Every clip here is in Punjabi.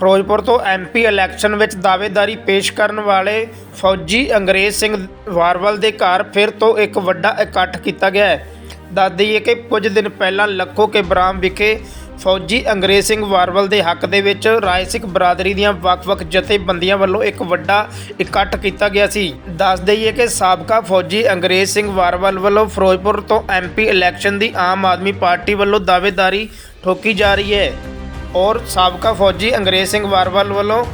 ਫਿਰੋਜ਼ਪੁਰ ਤੋਂ ਐਮਪੀ ਇਲੈਕਸ਼ਨ ਵਿੱਚ ਦਾਅਵੇਦਾਰੀ ਪੇਸ਼ ਕਰਨ ਵਾਲੇ ਫੌਜੀ ਅੰਗਰੇਜ਼ ਸਿੰਘ ਵਾਰਵਲ ਦੇ ਘਰ ਫਿਰ ਤੋਂ ਇੱਕ ਵੱਡਾ ਇਕੱਠ ਕੀਤਾ ਗਿਆ ਹੈ। ਦੱਸ ਦਈਏ ਕਿ ਕੁਝ ਦਿਨ ਪਹਿਲਾਂ ਲੱਖੋ ਕੇ ਬਰਾਮ ਵਿਖੇ ਫੌਜੀ ਅੰਗਰੇਜ਼ ਸਿੰਘ ਵਾਰਵਲ ਦੇ ਹੱਕ ਦੇ ਵਿੱਚ ਰਾਏ ਸਿੱਖ ਬਰਾਦਰੀ ਦੀਆਂ ਵੱਖ-ਵੱਖ ਜਥੇਬੰਦੀਆਂ ਵੱਲੋਂ ਇੱਕ ਵੱਡਾ ਇਕੱਠ ਕੀਤਾ ਗਿਆ ਸੀ। ਦੱਸ ਦਈਏ ਕਿ ਸਾਬਕਾ ਫੌਜੀ ਅੰਗਰੇਜ਼ ਸਿੰਘ ਵਾਰਵਲ ਵੱਲੋਂ ਫਿਰੋਜ਼ਪੁਰ ਤੋਂ ਐਮਪੀ ਇਲੈਕਸ਼ਨ ਦੀ ਆਮ ਆਦਮੀ ਪਾਰਟੀ ਵੱਲੋਂ ਦਾਅਵੇਦਾਰੀ ਠੋਕੀ ਜਾ ਰਹੀ ਹੈ। ਔਰ ਸਾਬਕਾ ਫੌਜੀ ਅੰਗਰੇਜ਼ ਸਿੰਘ ਵਾਰਵਲ ਵੱਲੋਂ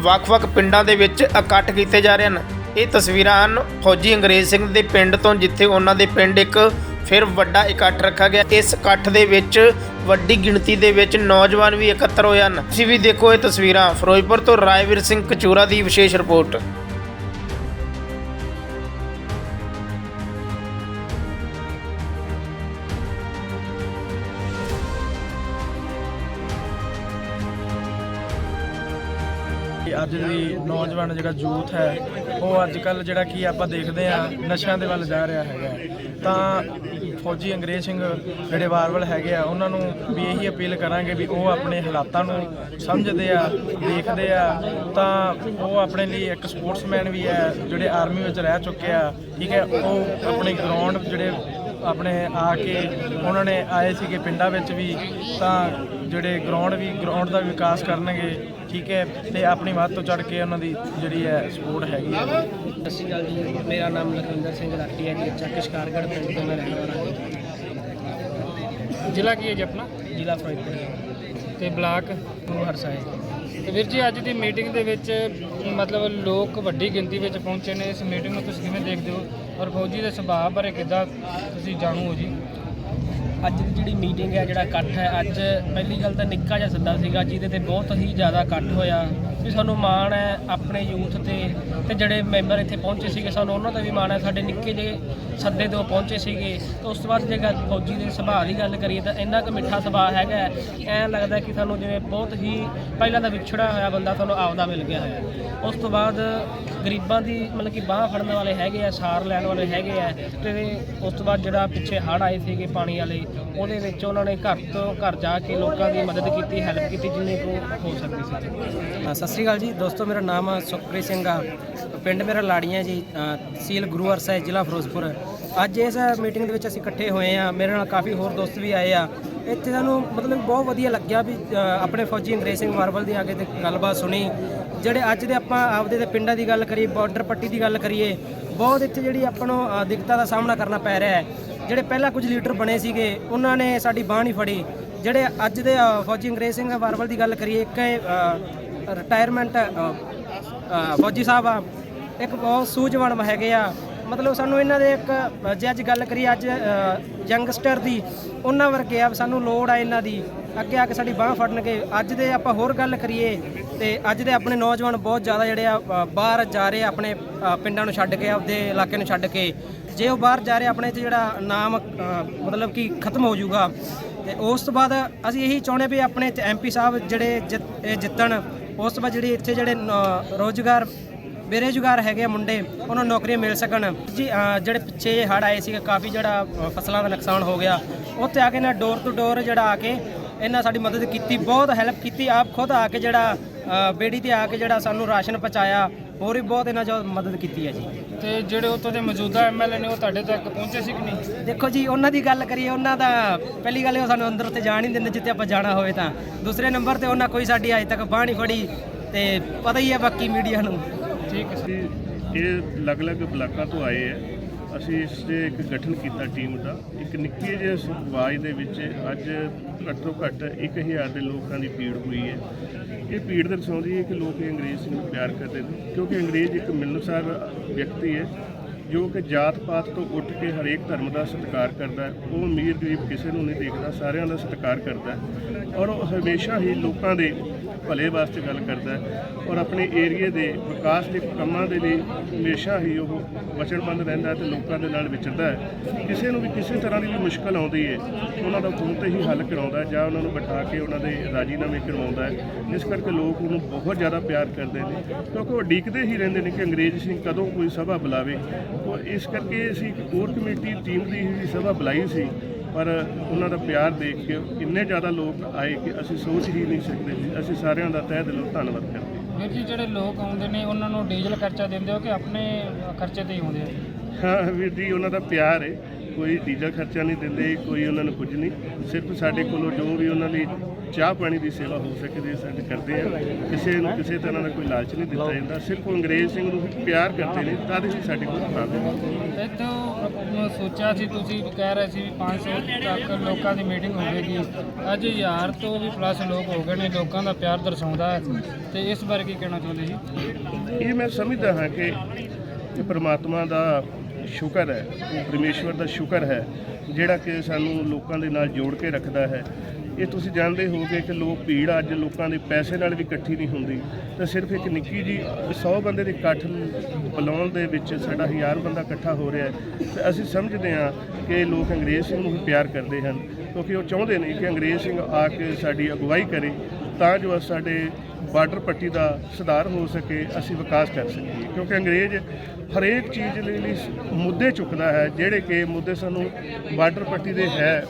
ਵੱਖ-ਵੱਖ ਪਿੰਡਾਂ ਦੇ ਵਿੱਚ ਇਕੱਠ ਕੀਤੇ ਜਾ ਰਹੇ ਹਨ। ਇਹ ਤਸਵੀਰਾਂ ਹਨ ਫੌਜੀ ਅੰਗਰੇਜ਼ ਸਿੰਘ ਦੇ ਪਿੰਡ ਤੋਂ, ਜਿੱਥੇ ਉਹਨਾਂ ਦੇ ਪਿੰਡ ਇੱਕ ਫਿਰ ਵੱਡਾ ਇਕੱਠ ਰੱਖਿਆ ਗਿਆ। ਇਸ ਇਕੱਠ ਦੇ ਵਿੱਚ ਵੱਡੀ ਗਿਣਤੀ ਦੇ ਵਿੱਚ ਨੌਜਵਾਨ ਵੀ ਇਕੱਤਰ ਹੋਏ ਹਨ। ਤੁਸੀਂ ਵੀ ਦੇਖੋ ਇਹ ਤਸਵੀਰਾਂ। ਫਿਰੋਜ਼ਪੁਰ ਤੋਂ ਰਾਏਵੀਰ ਸਿੰਘ ਕਚੂਰਾ ਦੀ ਵਿਸ਼ੇਸ਼ ਰਿਪੋਰਟ। ਅੱਜ ਦੀ ਨੌਜਵਾਨ ਜਿਹੜਾ ਯੂਥ ਹੈ, ਉਹ ਅੱਜ ਕੱਲ ਜਿਹੜਾ ਕੀ ਆਪਾਂ ਦੇਖਦੇ ਆ ਨਸ਼ਿਆਂ ਦੇ ਵੱਲ ਜਾ ਰਿਹਾ ਹੈਗਾ। ਤਾਂ ਫੌਜੀ ਅੰਗਰੇਜ਼ ਸਿੰਘ ਜਿਹੜੇ ਵਾਰਵਲ ਹੈਗੇ ਆ, ਉਹਨਾਂ ਨੂੰ ਵੀ ਇਹੀ ਅਪੀਲ ਕਰਾਂਗੇ ਵੀ ਉਹ ਆਪਣੇ ਹਾਲਾਤਾਂ ਨੂੰ ਸਮਝਦੇ ਆ, ਦੇਖਦੇ ਆ। ਤਾਂ ਉਹ ਆਪਣੇ ਲਈ ਇੱਕ ਸਪੋਰਟਸਮੈਨ ਵੀ ਹੈ, ਜਿਹੜੇ ਆਰਮੀ ਵਿੱਚ ਰਹਿ ਚੁੱਕੇ ਆ, ਠੀਕ ਹੈ, ਉਹ ਆਪਣੇ ਗਰਾਊਂਡ ਜਿਹੜੇ ਆਪਣੇ ਆ ਕੇ ਉਹਨਾਂ ਨੇ ਆਏ ਸੀਗੇ ਪਿੰਡਾਂ ਵਿੱਚ ਵੀ ਤਾਂ ਜਿਹੜੇ ਗਰਾਊਂਡ ਵੀ ਗਰਾਊਂਡ ਦਾ ਵਿਕਾਸ ਕਰਨਗੇ ਠੀਕ ਹੈ ਤੇ ਆਪਣੀ ਵੱਧ ਤੋਂ ਚੜ ਕੇ ਉਹਨਾਂ ਦੀ ਜਿਹੜੀ ਹੈ ਸਪੋਰਟ ਹੈਗੀ ਹੈ। ਸਤਿ ਸ਼੍ਰੀ ਅਕਾਲ ਜੀ। ਮੇਰਾ ਨਾਮ ਲਖਵਿੰਦਰ ਸਿੰਘ ਲਾਟੀ ਹੈ ਜੀ ਚੱਕ ਸ਼ਿਕਾਰਗੜ੍ਹ ਪਿੰਡ ਤੋਂ ਮੈਂ ਰਹਿਣ ਵਾਲਾ ਹਾਂ ਜ਼ਿਲ੍ਹਾ ਕੀ ਹੈ ਜੀ ਆਪਣਾ? ਜ਼ਿਲ੍ਹਾ ਫਿਰੋਜ਼ਪੁਰ ਤੇ ਬਲਾਕ ਗੁਰੂ ਹਰਸਾਏ ਤੇ ਵੀਰ ਜੀ ਅੱਜ ਦੀ ਮੀਟਿੰਗ ਦੇ ਵਿੱਚ ਮਤਲਬ ਲੋਕ ਵੱਡੀ ਗਿਣਤੀ ਵਿੱਚ ਪਹੁੰਚੇ ਨੇ। ਇਸ ਮੀਟਿੰਗ ਨੂੰ ਤੁਸੀਂ ਕਿਵੇਂ ਦੇਖਦੇ ਹੋ? ਔਰ ਫੌਜੀ ਦੇ ਸੁਭਾਅ ਬਾਰੇ ਕਿੱਦਾਂ ਤੁਸੀਂ ਜਾਣੂ ਹੋ ਜੀ? ਅੱਜ ਦੀ ਜਿਹੜੀ ਮੀਟਿੰਗ ਹੈ, ਜਿਹੜਾ ਇਕੱਠ ਹੈ, ਅੱਜ ਪਹਿਲੀ ਗੱਲ ਤਾਂ ਨਿੱਕਾ ਜਿਹਾ ਸੱਦਾ ਸੀਗਾ, ਜਿਹਦੇ ਤੇ ਬਹੁਤ ਹੀ ਜ਼ਿਆਦਾ ਇਕੱਠ ਹੋਇਆ। ਵੀ ਸਾਨੂੰ ਮਾਣ ਹੈ ਆਪਣੇ ਯੂਥ ਤੇ ਤੇ ਜਿਹੜੇ ਮੈਂਬਰ ਇੱਥੇ ਪਹੁੰਚੇ ਸੀਗੇ, ਸਾਨੂੰ ਉਹਨਾਂ ਦਾ ਵੀ ਮਾਣ ਹੈ। ਸਾਡੇ ਨਿੱਕੇ ਜਿਹੇ ਸੱਦੇ ਤੋਂ ਪਹੁੰਚੇ ਸੀਗੇ। ਤੇ ਉਸ ਤੋਂ ਬਾਅਦ ਜੇ ਗੱਲ ਫੌਜੀ ਦੇ ਸੁਭਾਅ ਦੀ ਗੱਲ ਕਰੀਏ, ਤਾਂ ਇੰਨਾ ਕੁ ਮਿੱਠਾ ਸੁਭਾਅ ਹੈਗਾ ਐਂ ਲੱਗਦਾ ਕਿ ਸਾਨੂੰ ਜਿਵੇਂ ਬਹੁਤ ਹੀ ਪਹਿਲਾਂ ਦਾ ਵਿਛੜਿਆ ਹੋਇਆ ਬੰਦਾ ਸਾਨੂੰ ਆਪਦਾ ਮਿਲ ਗਿਆ ਹੈ। ਉਸ ਤੋਂ ਬਾਅਦ ਗਰੀਬਾਂ ਦੀ ਮਤਲਬ ਕਿ ਬਾਹ ਫੜਨ ਵਾਲੇ ਹੈਗੇ ਆ, ਸਾਰ ਲੈਣ ਵਾਲੇ ਹੈਗੇ ਆ ਤੇ ਉਸ ਤੋਂ ਬਾਅਦ ਜਿਹੜਾ ਪਿੱਛੇ ਹੜ੍ਹ ਆਏ ਸੀਗੇ ਪਾਣੀ ਵਾਲੇ, ਉਹਦੇ ਵਿੱਚ ਉਹਨਾਂ ਨੇ ਘਰ ਤੋਂ ਘਰ ਜਾ ਕੇ ਲੋਕਾਂ ਦੀ ਮਦਦ ਕੀਤੀ ਹੈਲਪ ਕੀਤੀ ਜਿੰਨੀ ਕੁ ਹੋ ਸਕਦੀ ਸੀ। ਸਤਿ ਸ੍ਰੀ ਅਕਾਲ ਜੀ। ਦੋਸਤੋ, ਮੇਰਾ ਨਾਮ ਸੁਖਪ੍ਰੀਤ ਸਿੰਘ ਆ। ਪਿੰਡ ਮੇਰਾ ਲਾੜੀਆਂ ਜੀ ਤਹਿਸੀਲ ਗੁਰੂ ਹਰਸਾਏ ਜ਼ਿਲ੍ਹਾ ਫਿਰੋਜ਼ਪੁਰ। ਅੱਜ ਇਸ ਮੀਟਿੰਗ ਦੇ ਵਿੱਚ ਅਸੀਂ ਇਕੱਠੇ ਹੋਏ ਆ। ਮੇਰੇ ਨਾਲ ਕਾਫੀ ਹੋਰ ਦੋਸਤ ਵੀ ਆਏ ਆ। ਇੱਥੇ ਸਾਨੂੰ ਮਤਲਬ ਬਹੁਤ ਵਧੀਆ ਲੱਗਿਆ ਵੀ ਆਪਣੇ ਫੌਜੀ ਅੰਗਰੇਜ਼ ਸਿੰਘ ਮਾਰਬਲ ਦੀ ਆ ਕੇ ਤੇ ਗੱਲਬਾਤ ਸੁਣੀ। ਜਿਹੜੇ ਅੱਜ ਦੇ ਆਪਾਂ ਆਪਦੇ ਦੇ ਪਿੰਡਾਂ ਦੀ ਗੱਲ ਕਰੀਏ ਬਾਰਡਰ ਪੱਟੀ ਦੀ ਗੱਲ ਕਰੀਏ, ਬਹੁਤ ਇੱਥੇ ਜਿਹੜੀ ਆਪਾਂ ਨੂੰ ਦਿੱਕਤਾਂ ਦਾ ਸਾਹਮਣਾ ਕਰਨਾ ਪੈ ਰਿਹਾ ਹੈ। ਜਿਹੜੇ ਪਹਿਲਾਂ ਕੁਝ ਲੀਡਰ ਬਣੇ ਸੀਗੇ, ਉਹਨਾਂ ਨੇ ਸਾਡੀ ਬਾਹ ਨਹੀਂ ਫੜੀ। ਜਿਹੜੇ ਅੱਜ ਦੇ ਫੌਜੀ ਅੰਗਰੇਜ਼ ਸਿੰਘ ਵਾਰਵਲ ਦੀ ਗੱਲ ਕਰੀਏ, ਇੱਕ ਰਿਟਾਇਰਮੈਂਟ ਫੌਜੀ ਸਾਹਿਬ ਆ, ਇੱਕ ਬਹੁਤ ਸੂਝਵਾਨ ਹੈਗੇ ਆ। ਮਤਲਬ ਸਾਨੂੰ ਇਹਨਾਂ ਦੇ ਇੱਕ, ਜੇ ਅੱਜ ਗੱਲ ਕਰੀਏ ਅੱਜ ਯੰਗਸਟਰ ਦੀ, ਉਹਨਾਂ ਵਰਗੇ ਆ, ਸਾਨੂੰ ਲੋੜ ਆ ਇਹਨਾਂ ਦੀ। ਅੱਗੇ ਆ ਕੇ ਸਾਡੀ ਬਾਹ ਫੜਨਗੇ। ਅੱਜ ਦੇ ਆਪਾਂ ਹੋਰ ਗੱਲ ਕਰੀਏ, ਤੇ ਅੱਜ ਦੇ ਆਪਣੇ ਨੌਜਵਾਨ ਬਹੁਤ ਜ਼ਿਆਦਾ ਜਿਹੜੇ ਆ ਬਾਹਰ ਜਾ ਰਹੇ ਆ ਆਪਣੇ ਪਿੰਡਾਂ ਨੂੰ ਛੱਡ ਕੇ, ਆਪਦੇ ਇਲਾਕੇ ਨੂੰ ਛੱਡ ਕੇ। ਜੇ ਉਹ ਬਾਹਰ ਜਾ ਰਹੇ ਆਪਣੇ ਤੇ ਜਿਹੜਾ ਨਾਮ ਮਤਲਬ ਕਿ ਖਤਮ ਹੋ ਜਾਊਗਾ। ਤੇ ਉਸ ਤੋਂ ਬਾਅਦ ਅਸੀਂ ਇਹੀ ਚਾਹੁੰਦੇ ਵੀ ਆਪਣੇ ਐਮਪੀ ਸਾਹਿਬ ਜਿਹੜੇ ਜਿੱਤ- ਇਹ ਜਿੱਤਣ, ਉਸ ਤੋਂ ਬਾਅਦ ਜਿਹੜੀ ਇੱਥੇ ਜਿਹੜੇ ਨ- ਰੋਜ਼ਗਾਰ ਬੇਰੁਜ਼ਗਾਰ ਹੈਗੇ ਮੁੰਡੇ ਉਹਨਾਂ ਨੂੰ ਨੌਕਰੀਆਂ ਮਿਲ ਸਕਣ। ਜੀ ਜਿਹੜੇ ਪਿੱਛੇ ਹੜ ਆਏ ਸੀਗੇ ਕਾਫੀ ਜਿਹੜਾ ਫਸਲਾਂ ਦਾ ਨੁਕਸਾਨ ਹੋ ਗਿਆ। ਉੱਥੇ ਆ ਕੇ ਨਾ ਡੋਰ ਟੂ ਡੋਰ ਜਿਹੜਾ ਆ ਕੇ ਇਹਨਾਂ ਸਾਡੀ ਮਦਦ ਕੀਤੀ ਬਹੁਤ ਹੈਲਪ ਕੀਤੀ। ਆਪ ਖੁਦ ਆ ਕੇ ਜਿਹੜਾ ਬੇੜੀ ਤੇ ਆ ਕੇ ਜਿਹੜਾ ਸਾਨੂੰ ਰਾਸ਼ਨ ਪਹੁੰਚਾਇਆ ਹੋਰ ਵੀ ਬਹੁਤ ਇਹਨਾਂ ਜੋ ਮਦਦ ਕੀਤੀ ਹੈ ਜੀ। ਤੇ ਜਿਹੜੇ ਉੱਥੋਂ ਦੇ ਮੌਜੂਦਾ ਐਮਐਲਏ ਨੇ ਉਹ ਤੁਹਾਡੇ ਤੱਕ ਪਹੁੰਚੇ ਸੀ ਕਿ ਨਹੀਂ? ਦੇਖੋ ਜੀ ਉਹਨਾਂ ਦੀ ਗੱਲ ਕਰੀਏ ਉਹਨਾਂ ਦਾ ਪਹਿਲੀ ਗੱਲ ਇਹ ਉਹ ਸਾਨੂੰ ਅੰਦਰ ਤੇ ਜਾਣ ਨਹੀਂ ਦਿੰਦੇ ਜਿੱਥੇ ਆਪਾਂ ਜਾਣਾ ਹੋਵੇ ਤਾਂ। ਦੂਸਰੇ ਨੰਬਰ ਤੇ ਉਹਨਾਂ ਕੋਈ ਸਾਡੀ ਅਜੇ ਤੱਕ ਬਾਹ ਨਹੀਂ ਫੜੀ ਤੇ ਪਤਾ ਹੀ ਹੈ ਬਾਕੀ ਮੀਡੀਆ ਨੂੰ। ਠੀਕ ਹੈ ਅਸੀਂ ਇਹ ਅਲੱਗ-ਅਲੱਗ ਬਲਾਕਾਂ ਤੋਂ ਆਏ ਹੈ। ਅਸੀਂ ਇਸ ਦੇ ਇੱਕ ਗਠਨ ਕੀਤਾ ਟੀਮ ਦਾ। ਇੱਕ ਨਿੱਕੀ ਜਿਹੇ ਆਵਾਜ਼ ਦੇ ਵਿੱਚ ਅੱਜ ਘੱਟੋ ਘੱਟ 1000 ਦੇ ਲੋਕਾਂ ਦੀ ਭੀੜ ਹੋਈ ਹੈ। ਇਹ ਭੀੜ ਦਰਸਾਉਂਦੀ ਹੈ ਕਿ ਲੋਕ ਇਹ ਅੰਗਰੇਜ਼ ਸਿੰਘ ਨੂੰ ਪਿਆਰ ਕਰਦੇ ਨੇ, ਕਿਉਂਕਿ ਅੰਗਰੇਜ਼ ਇੱਕ ਮਿਲਨਸਾਰ ਵਿਅਕਤੀ ਹੈ। ਜੋ ਕਿ ਜਾਤ ਪਾਤ ਤੋਂ ਉੱਠ ਕੇ ਹਰੇਕ ਧਰਮ ਦਾ ਸਤਿਕਾਰ ਕਰਦਾ ਹੈ, ਉਹ ਅਮੀਰ ਗਰੀਬ ਕਿਸੇ ਨੂੰ ਨਹੀਂ ਦੇਖਦਾ, ਸਾਰਿਆਂ ਦਾ ਸਤਿਕਾਰ ਕਰਦਾ ਹੈ ਔਰ ਉਹ ਹਮੇਸ਼ਾ ਹੀ ਲੋਕਾਂ ਦੇ ਭਲੇ ਵਾਸਤੇ ਗੱਲ ਕਰਦਾ ਹੈ ਔਰ ਆਪਣੇ ਏਰੀਏ ਦੇ ਵਿਕਾਸ ਦੇ ਕੰਮਾਂ ਦੇ ਲਈ ਹਮੇਸ਼ਾ ਹੀ ਉਹ ਵਚਨਬੱਧ ਰਹਿੰਦਾ ਹੈ ਤੇ ਲੋਕਾਂ ਦੇ ਨਾਲ ਵਿਚਰਦਾ ਹੈ। ਕਿਸੇ ਨੂੰ ਵੀ ਕਿਸੇ ਤਰ੍ਹਾਂ ਦੀ ਵੀ ਮੁਸ਼ਕਲ ਆਉਂਦੀ ਹੈ, ਉਹਨਾਂ ਦਾ ਫੋਨ ਤੇ ਹੀ ਹੱਲ ਕਰਾਉਂਦਾ ਜਾਂ ਉਹਨਾਂ ਨੂੰ ਬਿਠਾ ਕੇ ਉਹਨਾਂ ਦੇ ਰਾਜੀਨਾਮੇ ਕਰਵਾਉਂਦਾ ਹੈ। ਜਿਸ ਕਰਕੇ ਲੋਕ ਉਹਨੂੰ ਬਹੁਤ ਜ਼ਿਆਦਾ ਪਿਆਰ ਕਰਦੇ ਨੇ, ਕਿਉਂਕਿ ਉਹ ਡੀਕਦੇ ਹੀ ਰਹਿੰਦੇ ਨੇ ਕਿ ਅੰਗਰੇਜ਼ ਸਿੰਘ ਕਦੋਂ ਕੋਈ ਸਭਾ ਬੁਲਾਵੇ ਉਹ ਇਸ ਕਰਕੇ ਅਸੀਂ ਇੱਕ ਕੋਰ ਕਮੇਟੀ ਟੀਮ ਦੀ ਹੀ ਸਭਾ ਬੁਲਾਈ ਸੀ ਪਰ ਉਹਨਾਂ ਦਾ ਪਿਆਰ ਦੇਖ ਕੇ ਇੰਨੇ ਜ਼ਿਆਦਾ ਲੋਕ ਆਏ ਕਿ ਅਸੀਂ ਸੋਚ ਹੀ ਨਹੀਂ ਸਕਦੇ ਸੀ ਅਸੀਂ ਸਾਰਿਆਂ ਦਾ ਤਹਿ ਦਿਲੋਂ ਧੰਨਵਾਦ ਕਰਦੇ ਹਾਂ। ਵੀਰ ਜੀ ਜਿਹੜੇ ਲੋਕ ਆਉਂਦੇ ਨੇ ਉਹਨਾਂ ਨੂੰ ਡੀਜ਼ਲ ਖਰਚਾ ਦਿੰਦੇ ਹੋ ਕਿ ਆਪਣੇ ਖਰਚੇ ਤੇ ਹੀ ਆਉਂਦੇ ਆ? ਹਾਂ ਵੀਰ ਜੀ ਉਹਨਾਂ ਦਾ ਪਿਆਰ ਹੈ ਕੋਈ ਡੀਜ਼ਲ ਖਰਚਾ ਨਹੀਂ ਦਿੰਦੇ ਕੋਈ ਉਹਨਾਂ ਨੂੰ ਕੁਝ ਨਹੀਂ। ਸਿਰਫ ਸਾਡੇ ਕੋਲੋਂ ਜੋ ਵੀ ਉਹਨਾਂ ਦੀ ਚਾਹ ਪਾਣੀ ਦੀ ਸੇਵਾ ਹੋ ਸਕਦੀ ਹੈ ਸਾਡੇ ਕਰਦੇ ਆ ਕਿਸੇ ਨੂੰ ਕਿਸੇ ਤਰ੍ਹਾਂ ਦਾ ਕੋਈ ਲਾਲਚ ਨਹੀਂ ਦਿੱਤਾ ਜਾਂਦਾ। ਸਿਰਫ ਅੰਗਰੇਜ਼ ਸਿੰਘ ਨੂੰ ਪਿਆਰ ਕਰਦੇ ਨੇ ਤਦ ਹੀ ਸਾਡੇ ਕੋਲ ਆਉਂਦੇ ਨੇ ਇੱਥੋਂ ਸੋਚਿਆ ਸੀ ਤੁਸੀਂ ਕਹਿ ਰਹੇ ਸੀ ਵੀ 500 ਤੱਕ ਲੋਕਾਂ ਦੀ ਮੀਟਿੰਗ ਹੋਵੇਗੀ। ਅੱਜ ਹਜ਼ਾਰ ਤੋਂ ਵੀ ਪਲੱਸ ਲੋਕ ਹੋ ਗਏ ਨੇ ਲੋਕਾਂ ਦਾ ਪਿਆਰ ਦਰਸਾਉਂਦਾ ਹੈ। ਤੇ ਇਸ ਬਾਰੇ ਕੀ ਕਹਿਣਾ ਚਾਹੁੰਦੇ ਜੀ? ਇਹ ਮੈਂ ਸਮਝਦਾ ਹਾਂ ਕਿ ਇਹ ਪ੍ਰਮਾਤਮਾ ਦਾ ਸ਼ੁਕਰ ਹੈ ਇਹ ਪਰਮੇਸ਼ਵਰ ਦਾ ਸ਼ੁਕਰ ਹੈ, ਜਿਹੜਾ ਕਿ ਸਾਨੂੰ ਲੋਕਾਂ ਦੇ ਨਾਲ ਜੋੜ ਕੇ ਰੱਖਦਾ ਹੈ। ਇਹ ਤੁਸੀਂ ਜਾਣਦੇ ਹੋਗੇ ਕਿ ਲੋਕ ਭੀੜ ਅੱਜ ਲੋਕਾਂ ਦੇ ਪੈਸੇ ਨਾਲ ਵੀ ਇਕੱਠੀ ਨਹੀਂ ਹੁੰਦੀ। ਤਾਂ ਸਿਰਫ ਇੱਕ ਨਿੱਕੀ ਜੀ 100 ਬੰਦੇ ਦੇ ਇਕੱਠ ਬੁਲਾਉਣ ਦੇ ਵਿੱਚ ਸਾਡਾ ਹਜ਼ਾਰ ਬੰਦਾ ਇਕੱਠਾ ਹੋ ਰਿਹਾ ਹੈ। ਤੇ ਅਸੀਂ ਸਮਝਦੇ ਹਾਂ ਕਿ ਲੋਕ ਅੰਗਰੇਜ਼ ਸਿੰਘ ਨੂੰ ਵੀ ਪਿਆਰ ਕਰਦੇ ਹਨ, ਕਿਉਂਕਿ ਉਹ ਚਾਹੁੰਦੇ ਨੇ ਕਿ ਅੰਗਰੇਜ਼ ਸਿੰਘ ਆ ਕੇ ਸਾਡੀ ਅਗਵਾਈ ਕਰੇ। ਤਾਂ ਜੋ ਸਾਡੇ ਬਾਰਡਰ ਪੱਟੀ ਦਾ ਸੁਧਾਰ ਹੋ ਸਕੇ ਅਸੀਂ ਵਿਕਾਸ ਕਰ ਸਕੀਏ। ਕਿਉਂਕਿ ਅੰਗਰੇਜ਼ ਹਰੇਕ ਚੀਜ਼ ਲਈ ਲਈ ਮੁੱਦੇ ਚੁੱਕਦਾ ਹੈ ਜਿਹੜੇ ਕਿ ਮੁੱਦੇ ਸਾਨੂੰ ਬਾਰਡਰ ਪੱਟੀ ਦੇ ਹੈ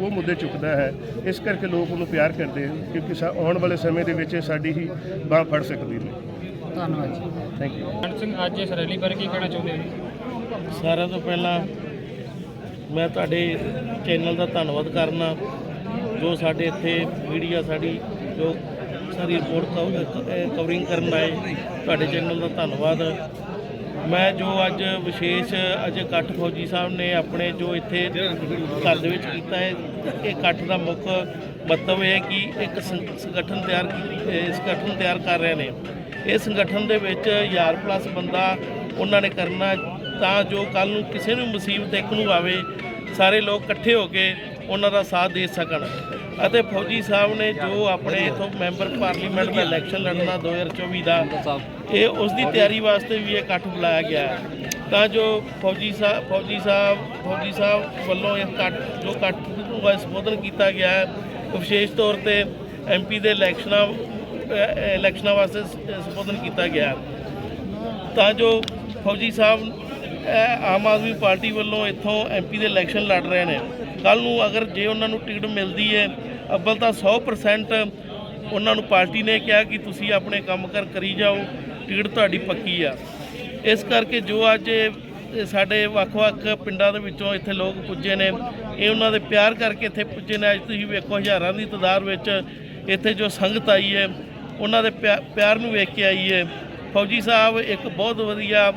ਉਹ ਮੁੱਦੇ ਚੁੱਕਦਾ ਹੈ। ਇਸ ਕਰਕੇ ਲੋਕ ਉਹਨੂੰ ਪਿਆਰ ਕਰਦੇ ਹਨ ਕਿਉਂਕਿ ਸਾ- ਆਉਣ ਵਾਲੇ ਸਮੇਂ ਦੇ ਵਿੱਚ ਇਹ ਸਾਡੀ ਹੀ ਬਾਹ ਫੜ ਸਕਦੀ ਨੇ ਧੰਨਵਾਦ ਜੀ। ਥੈਂਕ ਯੂ ਮਨ ਸਿੰਘ ਅੱਜ ਇਸ ਰੈਲੀ ਬਾਰੇ ਕੀ ਕਹਿਣਾ ਚਾਹੁੰਦੇ ਹੋ? ਜੀ ਸਾਰਿਆਂ ਤੋਂ ਪਹਿਲਾਂ ਮੈਂ ਤੁਹਾਡੇ ਚੈਨਲ ਦਾ ਧੰਨਵਾਦ ਕਰਨਾ ਜੋ ਸਾਡੇ ਇੱਥੇ ਮੀਡੀਆ ਸਾਡੀ ਜੋ ਸਾਰੀ ਰਿਪੋਰਟ ਕਵਰਿੰਗ ਕਰਨ ਆਏ ਤੁਹਾਡੇ ਚੈਨਲ ਦਾ ਧੰਨਵਾਦ। ਮੈਂ ਜੋ ਅੱਜ ਵਿਸ਼ੇਸ਼ ਅੱਜ ਇਕੱਠ ਫੌਜੀ ਸਾਹਿਬ ਨੇ ਆਪਣੇ ਜੋ ਇੱਥੇ ਘਰ ਦੇ ਵਿੱਚ ਕੀਤਾ ਹੈ, ਇਹ ਇਕੱਠ ਦਾ ਮੁੱਖ ਮਤਲਬ ਇਹ ਹੈ ਕਿ ਇੱਕ ਸੰਗਠਨ ਤਿਆਰ ਸੰਗਠਨ ਤਿਆਰ ਕਰ ਰਹੇ ਨੇ। ਇਹ ਸੰਗਠਨ ਦੇ ਵਿੱਚ ਹਜ਼ਾਰ ਪਲੱਸ ਬੰਦਾ ਉਹਨਾਂ ਨੇ ਕਰਨਾ ਤਾਂ ਜੋ ਕੱਲ ਨੂੰ ਕਿਸੇ ਨੂੰ ਮੁਸੀਬਤ ਇੱਕ ਨੂੰ ਆਵੇ, ਸਾਰੇ ਲੋਕ ਇਕੱਠੇ ਹੋ ਕੇ ਉਹਨਾਂ ਦਾ ਸਾਥ ਦੇ ਸਕਣ। ਅਤੇ ਫੌਜੀ ਸਾਹਿਬ ਨੇ ਜੋ ਆਪਣੇ ਇਥੋਂ ਮੈਂਬਰ ਪਾਰਲੀਮੈਂਟ ਦਾ ਇਲੈਕਸ਼ਨ ਲੜਨਾ 2024 ਦਾ ਇਹ ਉਸ ਦੀ ਤਿਆਰੀ ਵਾਸਤੇ ਵੀ ਇਹ ਇਕੱਠ ਬੁਲਾਇਆ ਗਿਆ ਹੈ। ਤਾਂ ਜੋ ਫੌਜੀ ਸਾਹਿਬ ਫੌਜੀ ਸਾਹਿਬ ਫੌਜੀ ਸਾਹਿਬ ਵੱਲੋਂ ਇਹ ਇਕੱਠ, ਜੋ ਇਕੱਠ ਨੂੰ ਸੰਬੋਧਨ ਕੀਤਾ ਗਿਆ ਹੈ, ਵਿਸ਼ੇਸ਼ ਤੌਰ ਤੇ ਐਮਪੀ ਦੇ ਇਲੈਕਸ਼ਨਾਂ ਇਲੈਕਸ਼ਨਾਂ ਵਾਸਤੇ ਸੰਬੋਧਨ ਕੀਤਾ ਗਿਆ ਤਾਂ ਜੋ ਫੌਜੀ ਸਾਹਿਬ ਆਮ ਆਦਮੀ ਪਾਰਟੀ ਵੱਲੋਂ ਇੱਥੋਂ ਐਮਪੀ ਦੇ ਇਲੈਕਸ਼ਨ ਲੜ ਰਹੇ ਨੇ। ਕੱਲ ਨੂੰ ਅਗਰ ਜੇ ਉਹਨਾਂ ਨੂੰ ਟਿਕਟ ਮਿਲਦੀ ਹੈ, ਅੱਬਲ ਤਾਂ 100% ਉਹਨਾਂ ਨੂੰ ਪਾਰਟੀ ਨੇ ਕਿਹਾ ਕਿ ਤੁਸੀਂ ਆਪਣੇ ਕੰਮ ਕਰ ਕਰੀ ਜਾਓ, ਟਿਕਟ ਤੁਹਾਡੀ ਪੱਕੀ ਆ। ਇਸ ਕਰਕੇ ਜੋ ਅੱਜ ਸਾਡੇ ਵੱਖ-ਵੱਖ ਪਿੰਡਾਂ ਦੇ ਵਿੱਚੋਂ ਇੱਥੇ ਲੋਕ ਪੁੱਜੇ ਨੇ, ਇਹ ਉਹਨਾਂ ਦੇ ਪਿਆਰ ਕਰਕੇ ਇੱਥੇ ਪੁੱਜੇ ਨੇ। ਅੱਜ ਤੁਸੀਂ ਵੇਖੋ ਹਜ਼ਾਰਾਂ ਦੀ ਤਾਦਾਦ ਵਿੱਚ ਇੱਥੇ ਜੋ ਸੰਗਤ ਆਈ ਹੈ, ਉਹਨਾਂ ਦੇ ਪਿਆ- ਪਿਆਰ ਨੂੰ ਵੇਖ ਕੇ ਆਈ ਹੈ। ਫੌਜੀ ਸਾਹਿਬ, ਇੱਕ ਬਹੁਤ ਵਧੀਆ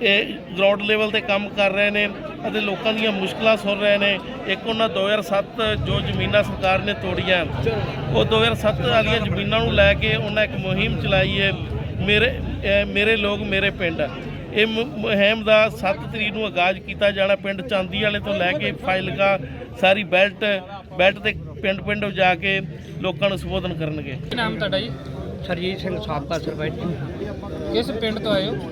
ਇਹ ਗਰਾਊਂਡ ਲੈਵਲ ਤੇ ਕੰਮ ਕਰ ਰਹੇ ਨੇ ਅਤੇ ਲੋਕਾਂ ਦੀਆਂ ਮੁਸ਼ਕਲਾਂ ਸੁਣ ਰਹੇ ਨੇ। ਇੱਕ ਉਹਨਾਂ 2007 ਜੋ ਜ਼ਮੀਨਾਂ ਸਰਕਾਰ ਨੇ ਤੋੜੀਆਂ ਉਹ 2007 ਵਾਲੀਆਂ ਜ਼ਮੀਨਾਂ ਨੂੰ ਲੈ ਕੇ ਉਹਨਾਂ ਇੱਕ ਮੁਹਿੰਮ ਚਲਾਈ ਹੈ ਮੇਰੇ ਮੇਰੇ ਲੋਕ ਮੇਰੇ ਪਿੰਡ। ਇਹ ਮੁਹਿੰਮ ਦਾ 7 ਤਰੀਕ ਨੂੰ ਆਗਾਜ਼ ਕੀਤਾ ਜਾਣਾ ਪਿੰਡ ਚਾਂਦੀ ਵਾਲੇ ਤੋਂ ਲੈ ਕੇ ਫਾਈਲਗਾ ਸਾਰੀ ਬੈਲਟ ਬੈਲਟ ਤੇ ਪਿੰਡ ਪਿੰਡ ਜਾ ਕੇ ਲੋਕਾਂ ਨੂੰ ਸੰਬੋਧਨ ਕਰਨਗੇ। ਕੀ ਨਾਮ ਤੁਹਾਡਾ ਜੀ? ਸਰਜੀਤ ਸਿੰਘ ਸਾਬਕਾ ਸਰਪੰਚ। ਕਿਸ ਪਿੰਡ ਤੋਂ ਆਏ ਹੋ?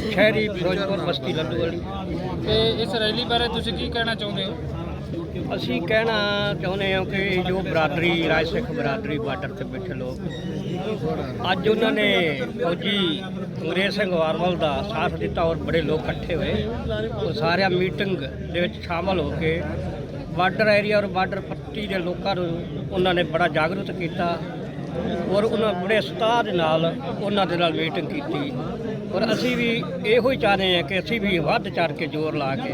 ਸ਼ਹਿਰੀ ਫਿਰੋਜ਼ਪੁਰ ਬਸਤੀ ਲੱਡੂ ਵਾਲੀ। ਤੇ ਇਸ ਰੈਲੀ ਬਾਰੇ ਤੁਸੀਂ ਕੀ ਕਹਿਣਾ ਚਾਹੁੰਦੇ ਹੋ? ਅਸੀਂ ਕਹਿਣਾ ਚਾਹੁੰਦੇ ਹਾਂ ਕਿ ਜੋ ਬਰਾਦਰੀ ਰਾਜ ਸਿੱਖ ਬਰਾਦਰੀ ਬਾਰਡਰ ਤੇ ਬੈਠੇ ਲੋਕ ਅੱਜ ਉਹਨਾਂ ਨੇ ਫੌਜੀ ਅੰਗਰੇਜ਼ ਸਿੰਘ ਵਾਰਵਲ ਦਾ ਸਾਥ ਦਿੱਤਾ ਔਰ ਬੜੇ ਲੋਕ ਇਕੱਠੇ ਹੋਏ। ਉਹ ਸਾਰਿਆਂ ਮੀਟਿੰਗ ਦੇ ਵਿੱਚ ਸ਼ਾਮਲ ਹੋ ਕੇ ਬਾਰਡਰ ਏਰੀਆ ਔਰ ਬਾਰਡਰ ਪੱਟੀ ਦੇ ਲੋਕਾਂ ਨੂੰ ਉਹਨਾਂ ਨੇ ਬੜਾ ਜਾਗਰੂਕ ਕੀਤਾ ਔਰ ਉਹਨਾਂ ਬੜੇ ਉਸਤਾਹ ਦੇ ਨਾਲ ਉਹਨਾਂ ਦੇ ਨਾਲ ਮੀਟਿੰਗ ਕੀਤੀ। ਔਰ ਅਸੀਂ ਵੀ ਇਹੋ ਹੀ ਚਾਹੁੰਦੇ ਹਾਂ ਕਿ ਅਸੀਂ ਵੀ ਵੱਧ ਚੜ ਕੇ ਜ਼ੋਰ ਲਾ ਕੇ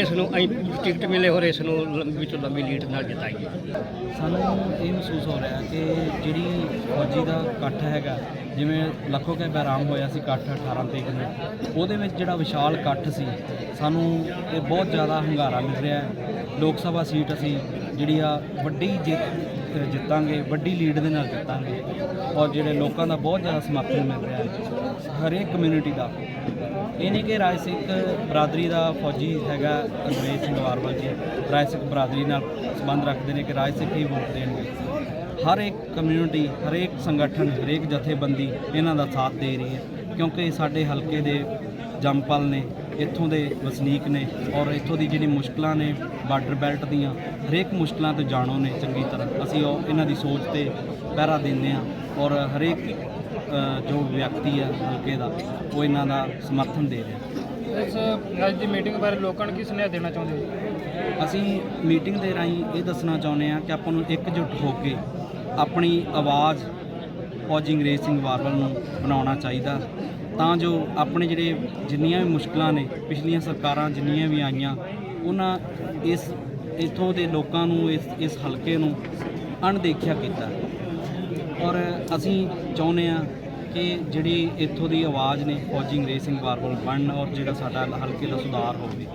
ਇਸ ਨੂੰ ਅਸੀਂ ਟਿਕਟ ਮਿਲੇ ਔਰ ਇਸ ਨੂੰ ਲੰਬੀ ਤੋਂ ਲੰਬੀ ਲੀਡ ਨਾਲ ਜਿਤਾਈਏ। ਸਾਨੂੰ ਇਹ ਮਹਿਸੂਸ ਹੋ ਰਿਹਾ ਕਿ ਜਿਹੜੀ ਫੌਜੀ ਦਾ ਇਕੱਠ ਹੈਗਾ, ਜਿਵੇਂ ਲੱਖੋ ਕੇ ਬੈਰਾਮ ਹੋਇਆ ਸੀ ਇਕੱਠ 18 ਤਰੀਕ ਨੂੰ, ਉਹਦੇ ਵਿੱਚ ਜਿਹੜਾ ਵਿਸ਼ਾਲ ਇਕੱਠ ਸੀ, ਸਾਨੂੰ ਇਹ ਬਹੁਤ ਜ਼ਿਆਦਾ ਹੰਗਾਰਾ ਮਿਲ ਰਿਹਾ ਹੈ। ਲੋਕ ਸਭਾ ਸੀਟ ਅਸੀਂ ਜਿਹੜੀ ਆ ਵੱਡੀ ਜਿੱਤ ਜਿੱਤਾਂਗੇ, ਵੱਡੀ ਲੀਡ ਦੇ ਨਾਲ ਜਿੱਤਾਂਗੇ ਔਰ ਜਿਹੜੇ ਲੋਕਾਂ ਦਾ ਬਹੁਤ ਜ਼ਿਆਦਾ ਸਮਰਥਨ ਮਿਲ ਰਿਹਾ ਹੈ, ਹਰੇਕ ਕਮਿਊਨਿਟੀ ਦਾ। ਇਹ ਨਹੀਂ ਕਿ ਰਾਜ ਸਿੱਖ ਬਰਾਦਰੀ ਦਾ ਫੌਜੀ ਹੈਗਾ ਅੰਗਰੇਜ਼ ਸਿੰਘ ਵਾਰਵਲ ਜੀ, ਰਾਜ ਸਿੱਖ ਬਰਾਦਰੀ ਨਾਲ ਸੰਬੰਧ ਰੱਖਦੇ ਨੇ ਕਿ ਰਾਜ ਸਿੱਖ ਹੀ ਵੋਟ ਦੇਣਗੇ। ਹਰ ਇੱਕ ਕਮਿਊਨਿਟੀ ਹਰੇਕ ਸੰਗਠਨ, ਹਰੇਕ ਜਥੇਬੰਦੀ ਇਹਨਾਂ ਦਾ ਸਾਥ ਦੇ ਰਹੀ ਹੈ ਕਿਉਂਕਿ ਸਾਡੇ ਹਲਕੇ ਦੇ ਜੰਮਪਲ ਨੇ ਇੱਥੋਂ ਦੇ ਵਸਨੀਕ ਨੇ ਔਰ ਇੱਥੋਂ ਦੀ ਜਿਹੜੀ ਮੁਸ਼ਕਲਾਂ ਨੇ ਬਾਰਡਰ ਬੈਲਟ ਦੀਆਂ ਹਰੇਕ ਮੁਸ਼ਕਲਾਂ ਤੋਂ ਜਾਣੋ ਨੇ ਚੰਗੀ ਤਰ੍ਹਾਂ। ਅਸੀਂ ਉਹ ਇਹਨਾਂ ਦੀ ਸੋਚ ਤੇ ਪਹਿਰਾ ਦਿੰਦੇ ਹਾਂ ਔਰ ਹਰੇਕ ਜੋ ਵਿਅਕਤੀ ਹੈ ਹਲਕੇ ਦਾ ਉਹ ਇਹਨਾਂ ਦਾ ਸਮਰਥਨ ਦੇ ਰਿਹਾ। ਇਸ ਅੱਜ ਦੀ ਮੀਟਿੰਗ ਬਾਰੇ ਲੋਕਾਂ ਨੂੰ ਕੀ ਸੁਨੇਹਾ ਦੇਣਾ ਚਾਹੁੰਦੇ ਹੋ? ਅਸੀਂ ਮੀਟਿੰਗ ਦੇ ਰਾਹੀਂ ਇਹ ਦੱਸਣਾ ਚਾਹੁੰਦੇ ਹਾਂ ਕਿ ਆਪਾਂ ਨੂੰ ਇਕਜੁੱਟ ਹੋ ਕੇ ਆਪਣੀ ਆਵਾਜ਼ ਫੌਜੀ ਅੰਗਰੇਜ਼ ਸਿੰਘ ਵਾਰਵਲ ਨੂੰ ਬਣਾਉਣਾ ਚਾਹੀਦਾ। ਤਾਂ ਜੋ ਆਪਣੇ ਜਿਹੜੇ ਜਿੰਨੀਆਂ ਵੀ ਮੁਸ਼ਕਲਾਂ ਨੇ, ਪਿਛਲੀਆਂ ਸਰਕਾਰਾਂ ਜਿੰਨੀਆਂ ਵੀ ਆਈਆਂ, ਉਹਨਾਂ ਇਸ, ਇਥੋਂ ਦੇ ਲੋਕਾਂ ਨੂੰ, ਇਸ ਇਸ ਹਲਕੇ ਨੂੰ ਅਣਦੇਖਿਆ ਕੀਤਾ। ਔਰ ਅਸੀਂ ਚਾਹੁੰਦੇ ਹਾਂ ਕਿ ਜਿਹੜੀ ਇੱਥੋਂ ਦੀ ਆਵਾਜ਼ ਨੇ, ਫੌਜੀ ਅੰਗਰੇਜ਼ ਸਿੰਘ ਵਾਰਵਲ ਬਣਨ ਔਰ ਜਿਹੜਾ ਸਾਡਾ ਹਲਕੇ ਦਾ ਸੁਧਾਰ ਹੋਵੇ।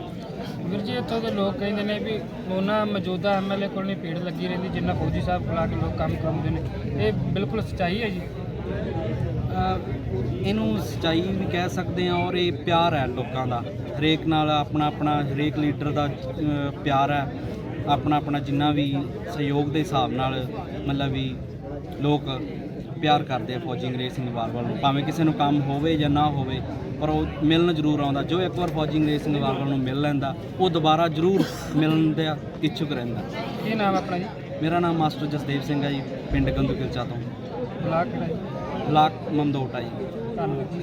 ਵੀਰ ਜੀ, ਇੱਥੋਂ ਦੇ ਲੋਕ ਕਹਿੰਦੇ ਨੇ ਵੀ ਉਹਨਾਂ ਮੌਜੂਦਾ ਐਮਐਲਏ ਕੋਲ ਨਹੀਂ ਭੀੜ ਲੱਗੀ ਰਹਿੰਦੀ, ਜਿੰਨਾ ਫੌਜੀ ਸਾਹਿਬ ਕੋਲ ਆ ਕੇ ਲੋਕ ਕੰਮ ਕਰਾਉਂਦੇ ਨੇ। ਇਹ ਬਿਲਕੁਲ ਸੱਚਾਈ ਹੈ ਜੀ। ਇਹਨੂੰ ਸਚਾਈ ਵੀ ਕਹਿ ਸਕਦੇ ਹਾਂ ਔਰ ਇਹ ਪਿਆਰ ਹੈ ਲੋਕਾਂ ਦਾ। ਹਰੇਕ ਨਾਲ ਆਪਣਾ ਆਪਣਾ ਹਰੇਕ ਲੀਡਰ ਦਾ ਪਿਆਰ ਹੈ। ਆਪਣਾ ਆਪਣਾ ਜਿੰਨਾ ਵੀ ਸਹਿਯੋਗ ਦੇ ਹਿਸਾਬ ਨਾਲ ਮਤਲਬ ਵੀ ਲੋਕ ਪਿਆਰ ਕਰਦੇ ਆ ਫੌਜੀ ਅੰਗਰੇਜ਼ ਸਿੰਘ ਵਾਰਵਲ ਨੂੰ। ਭਾਵੇਂ ਕਿਸੇ ਨੂੰ ਕੰਮ ਹੋਵੇ ਜਾਂ ਨਾ ਹੋਵੇ ਪਰ ਉਹ ਮਿਲਣ ਜ਼ਰੂਰ ਆਉਂਦਾ। ਜੋ ਇੱਕ ਵਾਰ ਫੌਜੀ ਅੰਗਰੇਜ਼ ਸਿੰਘ ਵਾਰਵਲ ਨੂੰ ਮਿਲ ਲੈਂਦਾ ਉਹ ਦੁਬਾਰਾ ਜ਼ਰੂਰ ਮਿਲਣ ਦਾ ਇੱਛੁਕ ਰਹਿੰਦਾ। ਕੀ ਨਾਮ ਆਪਣਾ ਜੀ? ਮੇਰਾ ਨਾਮ ਮਾਸਟਰ ਜਸਦੇਵ ਸਿੰਘ ਹੈ ਜੀ ਪਿੰਡ ਗੰਦੂ ਕਿਲਚਾ ਤੋਂ। ਬਲਾਕ ਕਿਹੜਾ ਜੀ ਬਲਾਕ ਮਮਦੋਟ ਹੈ ਜੀ ਧੰਨਵਾਦ ਜੀ